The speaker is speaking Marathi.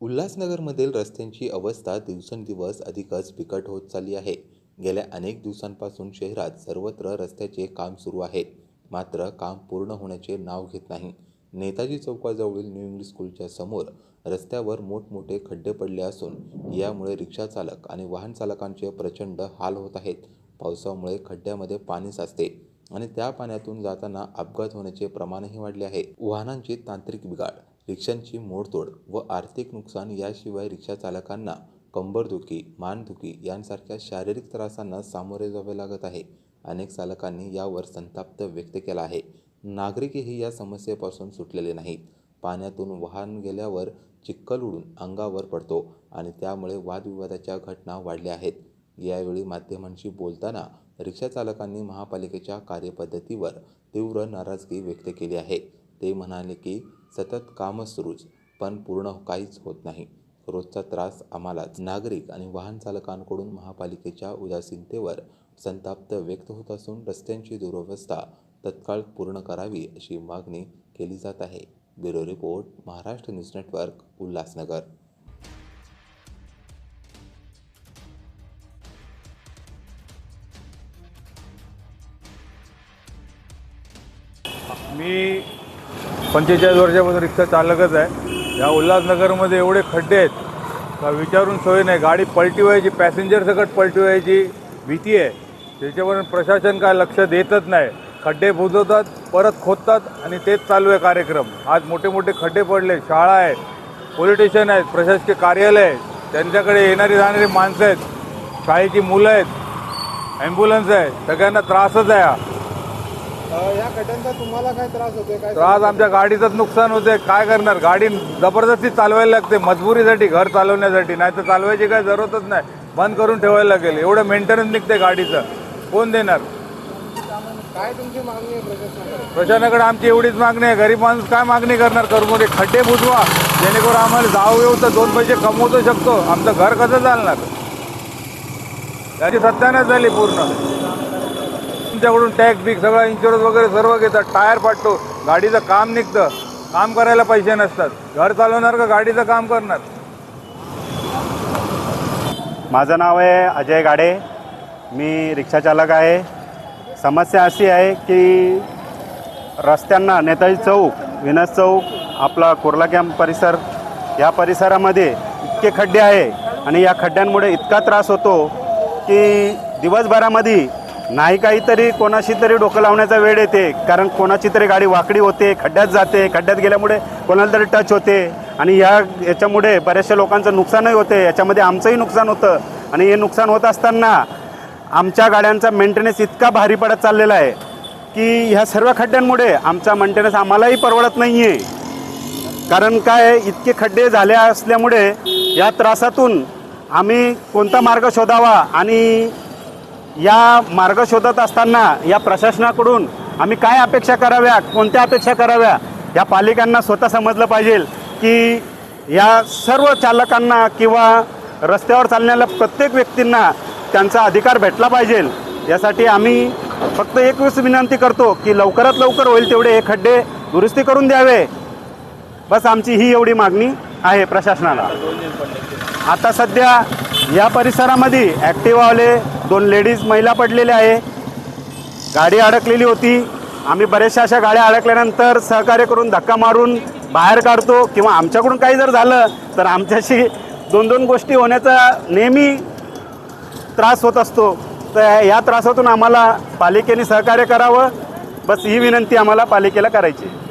उल्हासनगरमधील रस्त्यांची अवस्था दिवसेंदिवस अधिकच बिकट होत चालली आहे. गेल्या अनेक दिवसांपासून शहरात सर्वत्र रस्त्याचे काम सुरू आहे मात्र काम पूर्ण होण्याचे नाव घेत नाही. नेताजी चौकाजवळील न्यू इंग्लिश स्कूलच्या समोर रस्त्यावर मोठमोठे खड्डे पडले असून यामुळे रिक्षा चालक आणि वाहन चालकांचे प्रचंड हाल होत आहेत. पावसामुळे खड्ड्यामध्ये पाणी साचते आणि त्या पाण्यातून जाताना अपघात होण्याचे प्रमाणही वाढले आहे. वाहनांची तांत्रिक बिघाड रिक्षांची मोडतोड व आर्थिक नुकसान याशिवाय रिक्षा चालकांना कंबरदुखी मानदुखी यांसारख्या शारीरिक त्रासांना सामोरे जावे लागत आहे. अनेक चालकांनी यावर संताप व्यक्त केला आहे. नागरिकही या समस्येपासून सुटलेले नाहीत. पाण्यातून वाहन गेल्यावर चिखल उडून अंगावर पडतो आणि त्यामुळे वादविवादाच्या घटना वाढल्या आहेत. यावेळी माध्यमांशी बोलताना रिक्षा चालकांनी महापालिकेच्या कार्यपद्धतीवर तीव्र नाराजगी व्यक्त केली आहे. ते म्हणाले की सतत कामच सुरूच पण पूर्ण काहीच होत नाही. रोजचा त्रास आम्हालाच. नागरिक आणि वाहन चालकांकडून महापालिकेच्या उदासीनतेवर संताप्त व्यक्त होत असून रस्त्यांची दुरवस्था तत्काळ पूर्ण करावी अशी मागणी केली जात आहे. Bureau report Maharashtra news network Ulhasnagar. मी पंचेचाळीस वर्षापासून रिक्षा चालकच आहे. या उल्हासनगरमध्ये एवढे खड्डे आहेत का विचारून सोय नाही. गाडी पलटी व्हायची पॅसेंजर सकट पलटी व्हायची भीती आहे. त्याच्यावरून प्रशासन काय लक्ष देतच नाही. खड्डे बुजवतात परत खोदतात आणि तेच चालू आहे कार्यक्रम. आज मोठे मोठे खड्डे पडले. शाळा आहेत पोलीस स्टेशन आहेत प्रशासकीय कार्यालय आहे त्यांच्याकडे येणारी जाणारी माणसं आहेत. शाळेची मुलं आहेत. ॲम्ब्युलन्स आहे. सगळ्यांना त्रासच आहे हा. या खड्ड्यांचा तुम्हाला काय त्रास होतोय? काय त्रास आमच्या गाडीचंच नुकसान होते काय करणार? गाडी जबरदस्ती चालवायला लागते मजबुरीसाठी घर चालवण्यासाठी. नाही तर चालवायची काय जरूरतच नाही. बंद करून ठेवायला लागेल. एवढं मेंटेनन्स निघते गाडीचं. कोण देणार? काय तुमची मागणी आहे प्रशासनाकडे? प्रशासनाकडे आमची एवढीच मागणी आहे. गरीब माणूस काय मागणी करणार? करून खड्डे बुजवा. जेणेकरून आम्हाला जाऊ येऊ तर दोन पैसे कमवतो शकतो. आमचं घर कसं चालणार? याची सत्यानाश झाली पूर्ण. तुमच्याकडून टॅक्स बिक सगळं इन्शुरन्स वगैरे सर्व घेतात. टायर फाटतो. गाडीचं काम निघतं. काम करायला पैसे नसतात. घर चालवणार का गाडीचं काम करणार? माझं नाव आहे अजय गाडे. मी रिक्षाचालक आहे. समस्या अशी आहे की रस्त्यांना नेताजी चौक विनस चौक आपला कुर्ला कॅम्प परिसर या परिसरामध्ये इतके खड्डे आहे आणि या खड्ड्यांमुळे इतका त्रास होतो की दिवसभरामध्ये नाही काहीतरी कोणाशी तरी डोकं लावण्याचा वेळ येते. कारण कोणाची तरी गाडी वाकडी होते खड्ड्यात जाते खड्ड्यात गेल्यामुळे कोणाला तरी टच होते. आणि या याच्यामुळे बऱ्याचशा लोकांचं नुकसानही होते. याच्यामध्ये आमचंही नुकसान होतं. आणि हे नुकसान होत असताना आमच्या गाड्यांचा मेंटेनन्स इतका भारी पडत चाललेला आहे की ह्या सर्व खड्ड्यांमुळे आमचा मेंटेनन्स आम्हालाही परवडत नाही आहे कारण काय इतके खड्डे झाले असल्यामुळे या त्रासातून आम्ही कोणता मार्ग शोधावा आणि या मार्ग शोधत असताना या प्रशासनाकडून आम्ही काय अपेक्षा कराव्या कोणत्या अपेक्षा कराव्या या पालिकांना स्वतः समजलं पाहिजे की या सर्व चालकांना किंवा रस्त्यावर चालणाऱ्या प्रत्येक व्यक्तींना त्यांचा अधिकार भेटला पाहिजे. यासाठी आम्ही फक्त एकच विनंती करतो की लवकरात लवकर होईल तेवढे हे खड्डे दुरुस्ती करून द्यावे. बस आमची ही एवढी मागणी आहे प्रशासनाला. आता सध्या या परिसरामध्ये ॲक्टिवावाले दोन लेडीज महिला पडलेल्या आहे. गाडी अडकलेली होती. आम्ही बऱ्याचशा अशा गाड्या अडकल्यानंतर सहकार्य करून धक्का मारून बाहेर काढतो किंवा आमच्याकडून काही जर झालं तर आमच्याशी दोन दोन गोष्टी होण्याचा नेहमी त्रास होत असतो. तर या त्रासातून आम्हाला पालिकेने सहकार्य करावं. बस ही विनंती आम्हाला पालिकेला करायची आहे.